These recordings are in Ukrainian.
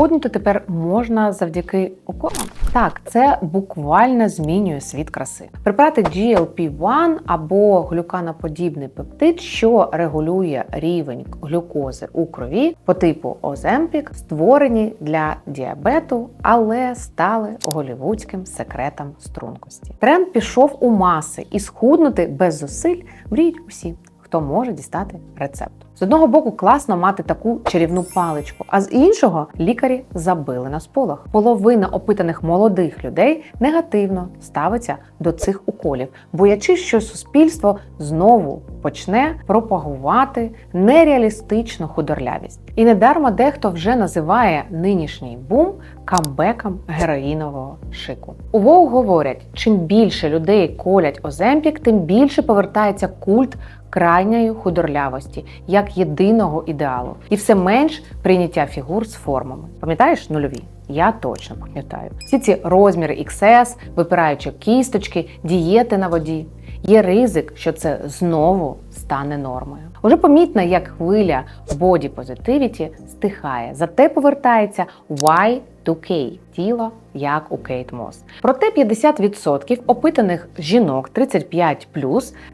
Схуднути тепер можна завдяки уколам. Так, це буквально змінює світ краси. Препарати GLP-1 або глюканоподібний пептид, що регулює рівень глюкози у крові по типу Оземпік, створені для діабету, але стали голівудським секретом стрункості. Тренд пішов у маси, і схуднути без зусиль мріють усі, хто може дістати рецепт. З одного боку, класно мати таку чарівну паличку, а з іншого лікарі забили на сполох. Половина опитаних молодих людей негативно ставиться до цих уколів, боячись, що суспільство знову почне пропагувати нереалістичну худорлявість. І недарма дехто вже називає нинішній бум камбеком героїнового шику. У Vogue говорять, чим більше людей колять Оземпік, тим більше повертається культ крайньої худорлявості як єдиного ідеалу, і все менш прийняття фігур з формами. Пам'ятаєш нульові? Я точно пам'ятаю. Всі ці розміри XS, випираючі кісточки, дієти на воді. Є ризик, що це знову стане нормою. Уже помітно, як хвиля боді позитивіті стихає, зате повертається Y2K – тіло, як у Кейт Мос. Проте 50% опитаних жінок 35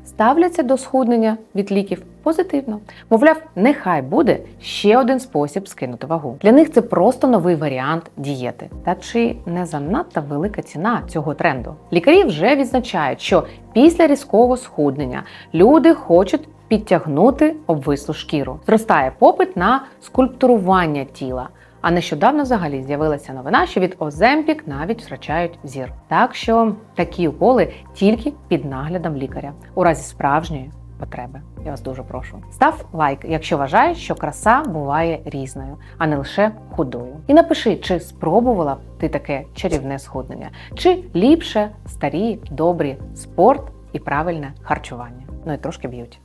ставляться до схуднення від ліків позитивно. Мовляв, нехай буде ще один спосіб скинути вагу. Для них це просто новий варіант дієти. Та чи не занадто велика ціна цього тренду? Лікарі вже відзначають, що після різкого схуднення люди хочуть підтягнути обвислу шкіру. Зростає попит на скульптурування тіла. А нещодавно взагалі з'явилася новина, що від Оземпік навіть втрачають зір. Так що такі уколи тільки під наглядом лікаря у разі справжньої потреби. Я вас дуже прошу. Став лайк, якщо вважаєш, що краса буває різною, а не лише худою. І напиши, чи спробувала б ти таке чарівне схуднення, чи ліпше старі добрі спорт і правильне харчування. Ну і трошки б'ють.